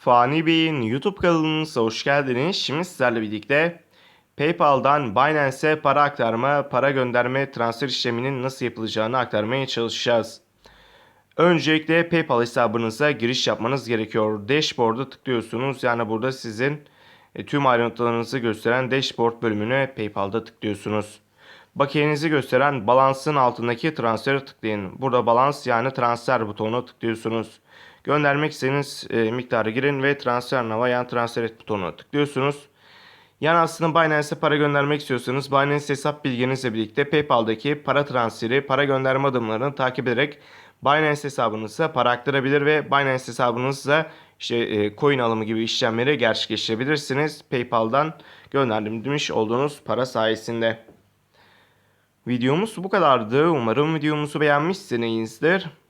Fani Bey'in YouTube kanalımıza hoş geldiniz. Şimdi sizlerle birlikte PayPal'dan Binance'e para aktarma, para gönderme, transfer işleminin nasıl yapılacağını aktarmaya çalışacağız. Öncelikle PayPal hesabınıza giriş yapmanız gerekiyor. Dashboard'a tıklıyorsunuz. Yani burada sizin e, tüm ayrıntılarınızı gösteren Dashboard bölümüne PayPal'da tıklıyorsunuz. Bakiyenizi gösteren balansın altındaki transfere tıklayın. Burada balans yani transfer butonuna tıklıyorsunuz. Göndermek istediğiniz e, miktarı girin ve transfer nova yani transfer et butonuna tıklıyorsunuz. Yani aslında Binance'e para göndermek istiyorsanız Binance hesap bilginizle birlikte PayPal'daki para transferi, para gönderme adımlarını takip ederek Binance hesabınıza para aktarabilir ve Binance hesabınızla işte e, coin alımı gibi işlemleri gerçekleştirebilirsiniz. PayPal'dan göndermiş olduğunuz para sayesinde. Videomuz bu kadardı. Umarım videomuzu beğenmişsinizdir.